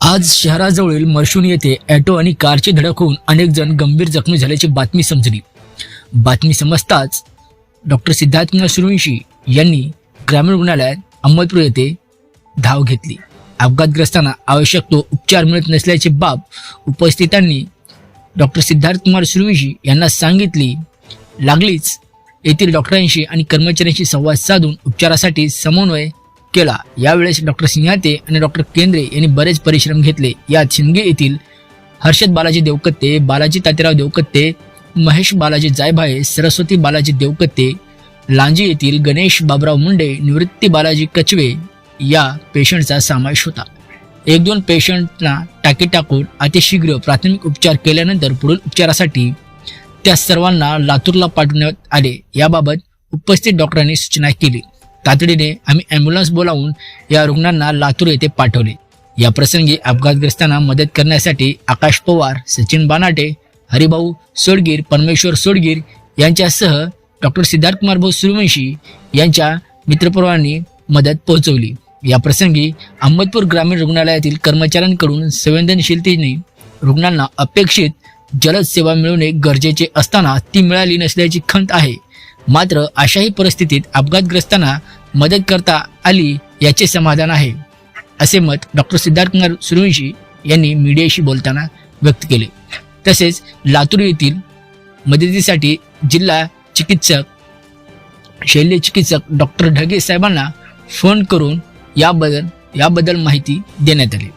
आज शहराजवळील मर्शून येथे ॲटो आणि कारची धडक होऊन अनेक जण गंभीर जखमी झाल्याची बातमी समजली. बातमी समजताच डॉक्टर सिद्धार्थ कुमार यांनी ग्रामीण रुग्णालयात अहमदपूर येथे धाव घेतली. अपघातग्रस्तांना आवश्यक तो उपचार मिळत नसल्याची बाब उपस्थितांनी डॉक्टर सिद्धार्थ कुमार सुरवंशी यांना सांगितली. लागलीच येथील डॉक्टरांशी आणि कर्मचाऱ्यांशी संवाद साधून उपचारासाठी समन्वय केला. यावेळेस डॉक्टर सिंहाते आणि डॉक्टर केंद्रे यांनी बरेच परिश्रम घेतले. यात शिंदगे येथील हर्षद बालाजी देवकत्ते बालाजी तातेराव देवकत्ते महेश बालाजी जायभाये सरस्वती बालाजी देवकत्ते लांजी येथील गणेश बाबराव मुंडे निवृत्ती बालाजी कचवे या पेशंटचा समावेश होता. एक दोन पेशंटना टाकी टाकून अतिशीघ्र प्राथमिक उपचार केल्यानंतर पुढील उपचारासाठी त्या सर्वांना लातूरला पाठवण्यात आले. याबाबत उपस्थित डॉक्टरांनी सूचना केली. तातडीने आम्ही ॲम्ब्युलन्स बोलावून या रुग्णांना लातूर येथे पाठवले. या प्रसंगी अपघातग्रस्तांना मदत करण्यासाठी आकाश पवार सचिन बानाटे हरिभाऊ सोडगीर परमेश्वर सोडगीर यांच्यासह डॉक्टर सिद्धार्थ कुमार भाऊ सूर्यवंशी यांच्या मित्रपर्वांनी मदत पोहोचवली. या प्रसंगी अहमदपूर ग्रामीण रुग्णालयातील कर्मचाऱ्यांकडून संवेदनशीलतेने रुग्णांना अपेक्षित जलद सेवा मिळवणे गरजेचे असताना ती मिळाली नसल्याची खंत आहे. मात्र अशाही परिस्थितीत अपघातग्रस्तांना मदत करता आली याचे समाधान आहे. असे मत डॉक्टर सिद्धार्थ कुमार सूर्यवंशी यांनी मीडियाशी बोलताना व्यक्त केले. तसेच लातूर येथील मदतीसाठी जिल्हा चिकित्सक शल्य चिकित्सक डॉक्टर ढगे साहेबांना फोन करून याबद्दल याबद्दल माहिती देण्यात आली.